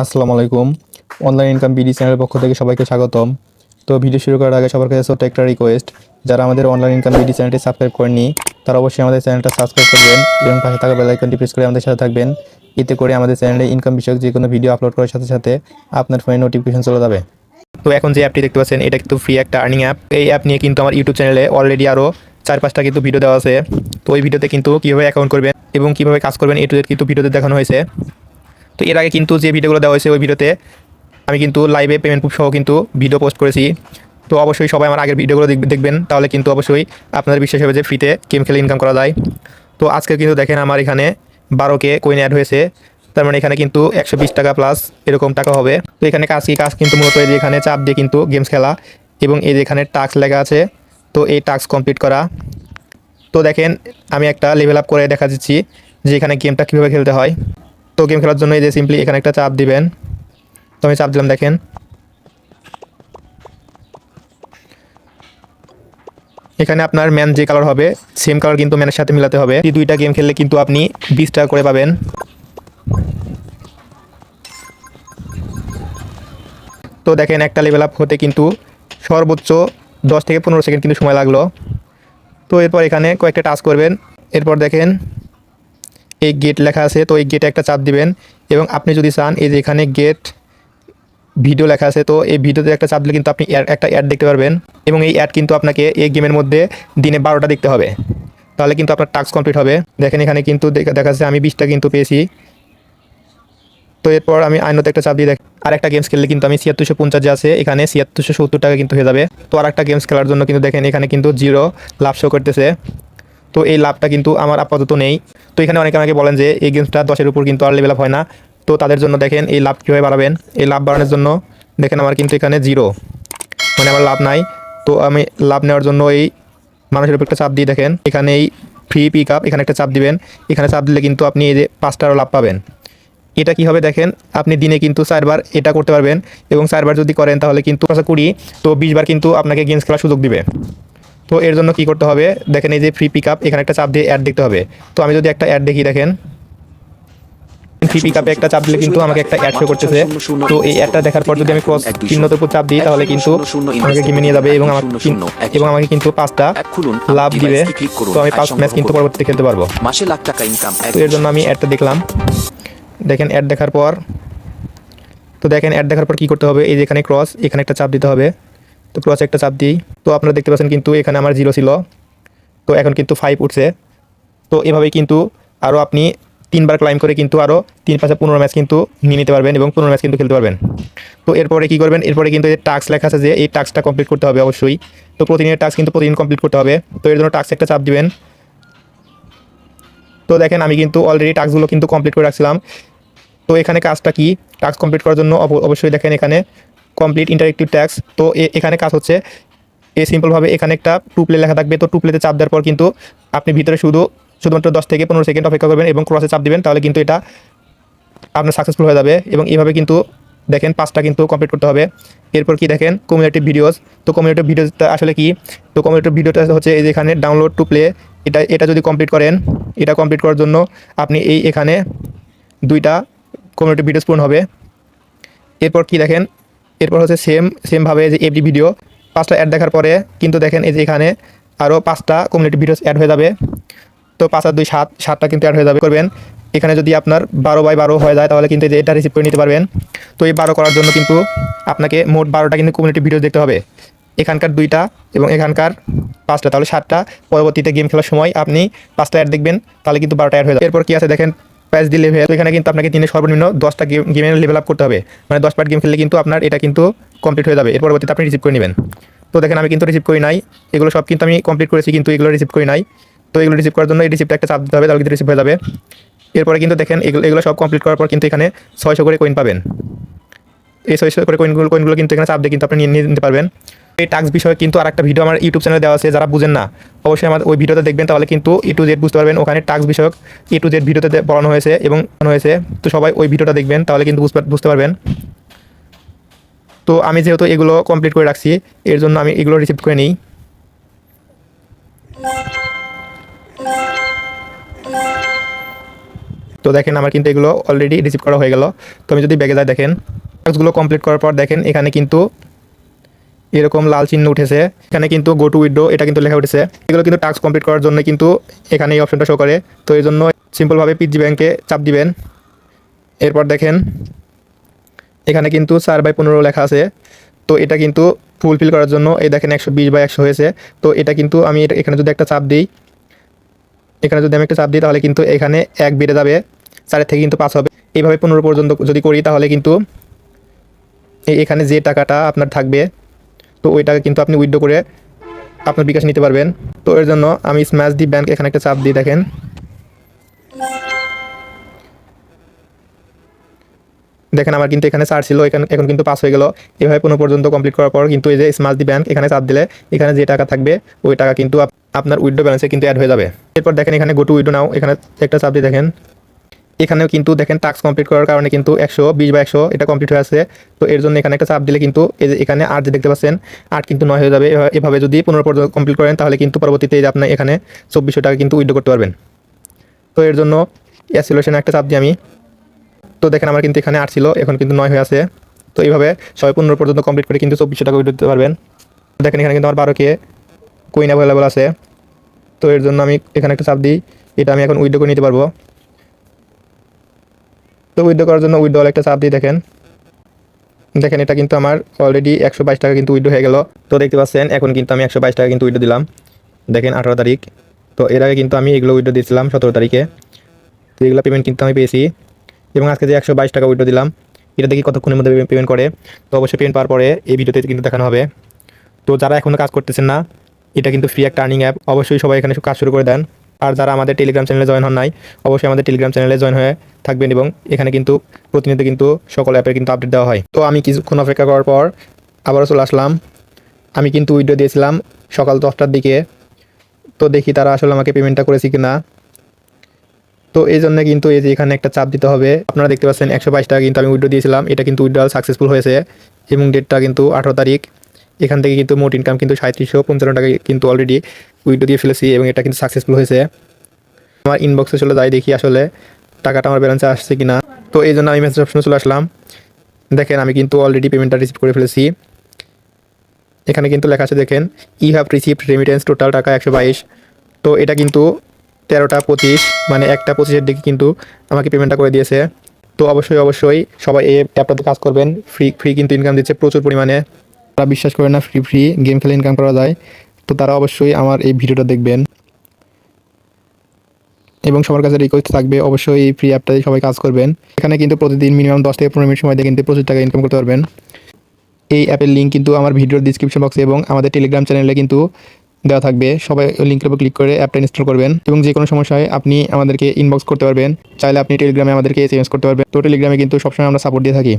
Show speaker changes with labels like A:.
A: আসসালামু আলাইকুম। Online income BD চ্যানেলের পক্ষ থেকে সবাইকে স্বাগতম। তো ভিডিও শুরু করার আগে সবার কাছে ছোট্ট একটা রিকোয়েস্ট যারা আমাদের অনলাইন ইনকাম বিডি চ্যানেলটি সাবস্ক্রাইব করেননি, তারা অবশ্যই আমাদের চ্যানেলটা সাবস্ক্রাইব করবেন এবং পাশে থাকা বেল আইকনটি প্রেস করে আমাদের সাথে থাকবেন। এতে করে আমাদের চ্যানেলে ইনকাম বিষয়ক যে কোনো ভিডিও আপলোড করার সাথে সাথে আপনার ফোনে নোটিফিকেশন চলে যাবে। তো এখন যে অ্যাপটি দেখতে পাচ্ছেন, এটা কিন্তু ফ্রি একটা আর্নিং অ্যাপ এই অ্যাপ নিয়ে কিন্তু আমার ইউটিউব চ্যানেলে অলরেডি আরও চার পাঁচটা কিন্তু ভিডিও দেওয়া আছে। তো ওই ভিডিওতে কিন্তু কীভাবে অ্যাকাউন্ট করবেন এবং কীভাবে কাজ করবেন, এ টু কিন্তু ভিডিওতে দেখানো হয়েছে। তো এর আগে কিন্তু যে ভিডিওগুলো দেওয়া হয়েছে ওই ভিডিওতে আমি কিন্তু লাইভে পেমেন্ট প্রুফ সহ কিন্তু ভিডিও পোস্ট করেছি। তো অবশ্যই সবাই আমার আগের ভিডিওগুলো দেখবেন, তাহলে কিন্তু অবশ্যই আপনাদের বিশ্বাস হবে যে ফ্রিতে গেম খেলে ইনকাম করা যায়। তো আজকে কিন্তু দেখেন আমার এখানে বারোকে কয়েন অ্যাড হয়েছে। তার মানে এখানে কিন্তু একশো বিশ টাকা প্লাস এরকম টাকা হবে। তো এখানে কাজ কি? কাজ কিন্তু মূলত এই যে এখানে চাপ দিয়ে কিন্তু গেমস খেলা এবং এই যে এখানে টাস্ক লেখা আছে। তো এই টাস্ক কমপ্লিট করা। তো দেখেন আমি একটা লেভেল আপ করে দেখা দিচ্ছি যে এখানে গেমটা কীভাবে খেলতে হয়। তো গেম খেলার জন্য এই যে সিম্পলি এখানে একটা চাপ দিবেন। তো আমি চাপ দিলাম, দেখেন। এখানে আপনার ম্যান যে কালার হবে সেম কালার কিন্তু ম্যানের সাথে মিলাতে হবে। এই দুইটা গেম খেললে কিন্তু আপনি বিশ টাকা করে পাবেন। তো দেখেন, একটা লেভেল আপ হতে কিন্তু সর্বোচ্চ দশ থেকে পনেরো সেকেন্ড কিন্তু সময় লাগল। তো এরপর এখানে কয়েকটা টাস্ক করবেন। এরপর দেখেন এই গেট লেখা আছে, তো এই গেটে একটা চাপ দিবেন। এবং আপনি যদি চান, এই যে এখানে গেট ভিডিও লেখা আছে, তো এই ভিডিওতে একটা চাপ দিলে কিন্তু আপনি একটা অ্যাড দেখতে পারবেন। এবং এই অ্যাড কিন্তু আপনাকে এই গেমের মধ্যে দিনে বারোটা দেখতে হবে। তাহলে কিন্তু আপনার টাস্ক কমপ্লিট হবে। দেখেন এখানে কিন্তু দেখা যাচ্ছে আমি বিশটা কিন্তু পেয়েছি। তো এরপর আমি আইনত একটা চাপ দিয়ে দেখ আর একটা গেমস খেললে কিন্তু আমি ছিয়াত্তরশো পঞ্চাশ যে আছে, এখানে ছিয়াত্তরশো সত্তর টাকা কিন্তু হয়ে যাবে। তো আর একটা গেমস খেলার জন্য কিন্তু দেখেন এখানে কিন্তু জিরো লাভ শো করতেছে। তো এই লাভটা কিন্তু আমার আপাতত নেই। তো এখানে অনেকে আমাকে বলেন যে, এই গেমসটা দশের উপর কিন্তু আর লেভেল আপ হয় না। তো তাদের জন্য দেখেন এই লাভ কীভাবে বাড়াবেন? এই লাভ বাড়ানোর জন্য দেখেন আমার কিন্তু এখানে জিরো মানে আমার লাভ নাই। তো আমি লাভ নেওয়ার জন্য এই মানুষের উপর একটা চাপ দিয়ে দেখেন। এখানে এই ফ্রি পিক আপ এখানে একটা চাপ দিবেন। এখানে চাপ দিলে কিন্তু আপনি এই যে পাঁচটারও লাভ পাবেন। এটা কি হবে দেখেন? আপনি দিনে কিন্তু চারবার এটা করতে পারবেন এবং চারবার যদি করেন তাহলে কিন্তু পাশে কুড়ি, তো বিশবার কিন্তু আপনাকে গেমস খেলার সুযোগ দিবে। তো এর জন্য কি করতে হবে? দেখেন এই যে ফ্রি পিক আপ এখানে একটা চাপ দিয়ে অ্যাড দেখতে হবে। তো আমি যদি একটা অ্যাড দেখি দেখেন। ফ্রি পিক আপে একটা চাপ দিলে কিন্তু আমাকে একটা অ্যাড শো করতেছে। তো এই অ্যাডটা দেখার পর যদি আমি ক্রস চিহ্নতে উপর চাপ দিই তাহলে কিন্তু আমাকে গেমে নিয়ে যাবে এবং আমার এবং আমাকে কিন্তু পাঁচটা লাভ দিবে। তো আমি পাঁচ ম্যাচ কিন্তু পরবর্তীতে খেলতে পারব।
B: মাসে লাখ টাকা ইনকাম
A: তো এর জন্য আমি অ্যাডটা দেখলাম। দেখেন অ্যাড দেখার পর তো দেখেন অ্যাড দেখার পর কী করতে হবে? এই যে এখানে ক্রস এখানে একটা চাপ দিতে হবে। তো ক্রস একটা চাপ দিই। তো আপনারা দেখতে পাচ্ছেন কিন্তু এখানে আমার জিরো ছিল। তো এখন কিন্তু ফাইভ উঠছে। তো এভাবেই কিন্তু আরও আপনি তিনবার ক্লাইম করে কিন্তু আরও তিন পাঁচে পনেরো ম্যাচ কিন্তু নিয়ে নিতে পারবেন এবং পনেরো ম্যাচ কিন্তু খেলতে পারবেন। তো এরপরে কী করবেন? এরপরে কিন্তু এই টাস্ক লেখা আছে যে এই টাস্কটা কমপ্লিট করতে হবে অবশ্যই। তো প্রতিদিনের টাস্ক কিন্তু প্রতিদিন কমপ্লিট করতে হবে। তো এর জন্য টাস্ক একটা চাপ দিবেন। তো দেখেন আমি কিন্তু অলরেডি টাস্কগুলো কিন্তু কমপ্লিট করে রাখছিলাম। তো এখানে কাজটা কি? টাস্ক কমপ্লিট করার জন্য অব- অবশ্যই দেখেন এখানে কমপ্লিট ইন্টারেক্টিভ ট্যাক্স তো এখানে কাজ হচ্ছে এ সিম্পলভাবে এখানে একটা টু প্লে লেখা থাকবে। তো টু প্লেতে চাপ দেওয়ার পর কিন্তু আপনি ভিতরে শুধু শুধুমাত্র দশ থেকে পনেরো সেকেন্ড অপেক্ষা করবেন এবং ক্রসে চাপ দেবেন, তাহলে কিন্তু এটা আপনার সাকসেসফুল হয়ে যাবে এবং এইভাবে কিন্তু দেখেন পাঁচটা কিন্তু কমপ্লিট করতে হবে। এরপর কি দেখেন? কমিউনিটিভ ভিডিওস তো কমিউনিটিভ ভিডিওসটা আসলে কি? তো কমিউনিটিভ ভিডিওটা হচ্ছে এই যে এখানে ডাউনলোড টু প্লে এটা এটা যদি কমপ্লিট করেন, এটা কমপ্লিট করার জন্য আপনি এই এখানে দুইটা কমিউনিটি ভিডিওস পূরণ হবে। এরপর কি দেখেন? এরপর হচ্ছে সেম সেমভাবে যে এভরি ভিডিও পাঁচটা অ্যাড দেখার পরে কিন্তু দেখেন এই যে এখানে আরও পাঁচটা কমিউনিটি ভিডিওস অ্যাড হয়ে যাবে। তো পাঁচ আর দুই সাত, সাতটা কিন্তু অ্যাড হয়ে যাবে করবেন। এখানে যদি আপনার বারো বাই বারো হয়ে যায় তাহলে কিন্তু এটা রিসিভ করে নিতে পারবেন। তো এই বারো করার জন্য কিন্তু আপনাকে মোট বারোটা কিন্তু কমিউনিটি ভিডিও দেখতে হবে। এখানকার দুইটা এবং এখানকার পাঁচটা, তাহলে সাতটা। পরবর্তীতে গেম খেলার সময় আপনি পাঁচটা অ্যাড দেখবেন, তাহলে কিন্তু বারোটা অ্যাড হয়ে যাবে। এরপর কী আছে দেখেন প্রাইস দি লেভেল এখানে কিন্তু আপনাকে দিনে সর্বনিম্ন দশটা গেম গেমের লেভেল আপ করতে হবে। মানে দশ পার্ট গেম খেললে কিন্তু আপনার এটা কিন্তু কমপ্লিট হয়ে যাবে। এর পরবর্তীতে আপনি রিসিভ করে নেবেন। তো দেখেন, আমি কিন্তু রিসিভ করি নাই। এগুলো সব কিন্তু আমি কমপ্লিট করেছি, কিন্তু এগুলো রিসিভ করি নাই। তো এগুলো রিসিভ করার জন্য এই রিসিপ্টটা একটা চাপ দিতে হবে, তাহলে কিন্তু রিসিভ হয়ে যাবে। এরপরে কিন্তু দেখেন, এগুলো এগুলো সব কমপ্লিট করার পর কিন্তু এখানে ছয়শো করে কয়েন পাবেন। এই ছয়শো করে কয়েনগুলো কয়েনগুলো কিন্তু এখানে চাপ দিয়ে কিন্তু আপনি নিয়ে নিতে পারবেন। এই টাস্ক বিষয়ে কিন্তু আরেকটা ভিডিও আমার ইউটিউব চ্যানেলে দেওয়া আছে, যারা বুঝেন না, অবশ্যই আমার ওই ভিডিওতে দেখবেন, তাহলে কিন্তু ই টু জেড বুঝতে পারবেন। ওখানে টাস্ক বিষয়ক ই টু জেড ভিডিওতে পড়ানো হয়েছে এবং হয়েছে। তো সবাই ওই ভিডিওটা দেখবেন, তাহলে কিন্তু বুঝতে পারবেন। তো আমি যেহেতু এগুলো কমপ্লিট করে রাখছি, এর জন্য আমি এগুলো রিসিভ করে নিই। তো দেখেন আমার কিন্তু এগুলো অলরেডি রিসিভ করা হয়ে গেল। তো আমি যদি ব্যাগে যাই দেখেন টাস্কগুলো কমপ্লিট করার পর দেখেন, এখানে কিন্তু এরকম লাল চিহ্ন উঠেছে। এখানে কিন্তু গো টু উইডো এটা কিন্তু লেখা উঠেছে। এগুলো কিন্তু টাস্ক কমপ্লিট করার জন্য কিন্তু এখানে এই অপশনটা শো করে। তো এই জন্য সিম্পলভাবে পিজি ব্যাংকে চাপ দিবেন। এরপর দেখেন এখানে কিন্তু চার বাই পনেরো লেখা আছে। তো এটা কিন্তু ফুলফিল করার জন্য এই দেখেন একশো বিশ বাই একশো হয়েছে। তো এটা কিন্তু আমি এখানে যদি একটা চাপ দিই, এখানে যদি আমি একটা চাপ দিই তাহলে কিন্তু এখানে এক বেড়ে যাবে। চারের থেকে কিন্তু পাঁচ হবে। এইভাবে পনেরো পর্যন্ত যদি করি তাহলে কিন্তু এখানে যে টাকাটা আপনার থাকবে, তো ওই টাকা কিন্তু আপনি উইথড্র করে আপনার বিকাশ নিতে পারবেন। তো এর জন্য আমি স্ম্যাশ দি ব্যাংক এখানে একটা চাপ দিই, দেখেন। দেখেন আমার কিন্তু এখানে চার ছিল, এখানে, এখন কিন্তু পাস হয়ে গেল। এভাবে পনেরো পর্যন্ত কমপ্লিট করার পর কিন্তু এই যে স্মার্ট দি ব্যাংক এখানে চাপ দিলে এখানে যে টাকা থাকবে, ওই টাকা কিন্তু আপ- আপনার উইডো ব্যালেন্সে কিন্তু অ্যাড হয়ে যাবে। এরপর দেখেন এখানে গো টু উইডো নাও এখানে একটা চাপ দিয়ে দেখেন। এখানেও কিন্তু দেখেন টাস্ক কমপ্লিট করার কারণে কিন্তু একশো, বিশ বা একশো এটা কমপ্লিট হয়ে আছে। তো এর জন্য এখানে একটা চাপ দিলে কিন্তু এই যে এখানে আট যে দেখতে পাচ্ছেন, আট কিন্তু নয় হয়ে যাবে। এভাবে- যদি পনেরো পর্যন্ত কমপ্লিট করেন, তাহলে কিন্তু পরবর্তীতে এই যে আপনি এখানে চব্বিশশো টাকা কিন্তু উইডো করতে পারবেন। তো এর জন্য অ্যাসিলেশনে একটা চাপ দিই আমি। তো দেখেন আমার কিন্তু এখানে আট ছিল, এখন কিন্তু নয় হয়ে আছে। তো এইভাবে ছয় পনেরো পর্যন্ত কমপ্লিট করে কিন্তু চব্বিশশো টাকা উইডো দিতে পারবেন। দেখেন এখানে কিন্তু আমার বারো কে কুইন অ্যাভেলেবল আছে। তো এর জন্য আমি এখানে একটা চাপ দিই, এটা আমি এখন উইডো করে নিতে পারব। তো উইডো করার জন্য উইডো একটা চাপ দিই, দেখেন। দেখেন এটা কিন্তু আমার অলরেডি একশো বাইশ টাকা কিন্তু উইডো হয়ে গেল। তো দেখতে পাচ্ছেন, এখন কিন্তু আমি একশো বাইশ টাকা কিন্তু উইডো দিলাম। দেখেন আঠারো তারিখ। তো এর আগে কিন্তু আমি এগুলো উইডো দিয়েছিলাম সতেরো তারিখে। তো এগুলো পেমেন্ট কিন্তু আমি পেয়েছি। এবং আজকে যে একশো বাইশ টাকা উইডো দিলাম, এটা দেখি কতক্ষণের মধ্যে পেমেন্ট করে। তো অবশ্যই পেমেন্ট পাওয়ার পরে এই ভিডিওতে কিন্তু দেখানো হবে। তো যারা এখনও কাজ করতেছেন না, এটা কিন্তু ফ্রি একটা আর্নিং অ্যাপ অবশ্যই সবাই এখানে কাজ শুরু করে দেন। আর যারা আমাদের টেলিগ্রাম চ্যানেলে জয়েন হন নাই, অবশ্যই আমাদের টেলিগ্রাম চ্যানেলে জয়েন হয়ে থাকবেন এবং এখানে কিন্তু প্রতিনিয়ত কিন্তু সকল অ্যাপের কিন্তু আপডেট দেওয়া হয়। তো আমি কিছুক্ষণ অপেক্ষা করার পর আবারও চলে আসলাম। আমি কিন্তু উইডো দিয়েছিলাম সকাল দশটার দিকে। তো দেখি তারা আসলে আমাকে পেমেন্টটা করেছি কি না তো এই জন্য কিন্তু এই যে এখানে একটা চাপ দিতে হবে। আপনারা দেখতে পাচ্ছেন একশো বাইশ টাকা কিন্তু আমি উইড্রো দিয়েছিলাম। এটা কিন্তু উইড্রোয়াল সাকসেসফুল হয়েছে এবং ডেটটা কিন্তু আঠারো তারিখ। এখান থেকে কিন্তু মোট ইনকাম কিন্তু সাঁত্রিশশো পঞ্চান্ন টাকা কিন্তু অলরেডি উইড্রো দিয়ে ফেলেছি এবং এটা কিন্তু সাকসেসফুল হয়েছে। আমার ইনবক্সে চলে যাই, দেখি আসলে টাকাটা আমার ব্যালেন্সে আসছে কি না তো এই জন্য আমি মেসেজ অপশনে চলে আসলাম। দেখেন, আমি কিন্তু অলরেডি পেমেন্টটা রিসিভ করে ফেলেছি। এখানে কিন্তু লেখা আছে, দেখেন I have received remittance total টাকা একশো বাইশ। তো এটা কিন্তু তেরোটা পঁচিশ মানে একটা পঁচিশের দিকে কিন্তু আমাকে পেমেন্টটা করে দিয়েছে। তো অবশ্যই অবশ্যই সবাই এই অ্যাপটাতে কাজ করবেন। ফ্রি ফ্রি কিন্তু ইনকাম দিচ্ছে প্রচুর পরিমাণে। তারা বিশ্বাস করে না ফ্রি ফ্রি গেম খেলে ইনকাম করা যায়। তো তারা অবশ্যই আমার এই ভিডিওটা দেখবেন। এবং সবার কাছে রিকোয়েস্ট থাকবে, অবশ্যই এই ফ্রি অ্যাপটাতে সবাই কাজ করবেন। এখানে কিন্তু প্রতিদিন মিনিমাম দশ থেকে পনেরো মিনিট সময় দিয়ে কিন্তু প্রচুর টাকা ইনকাম করতে পারবেন। এই অ্যাপের লিঙ্ক কিন্তু আমার ভিডিওর ডিসক্রিপশন বক্সে এবং আমাদের টেলিগ্রাম চ্যানেলে কিন্তু দেওয়া থাকবে। সবাই ওই লিঙ্কের উপর ক্লিক করে অ্যাপটা ইনস্টল করবেন এবং যে কোনো সমস্যায় আপনি আমাদেরকে ইনবক্স করতে পারবেন। চাইলে আপনি টেলিগ্রামে আমাদেরকে এস করতে পারবেন। তো টেলিগ্রামে কিন্তু সবসময় আমরা সাপোর্ট দিয়ে থাকি।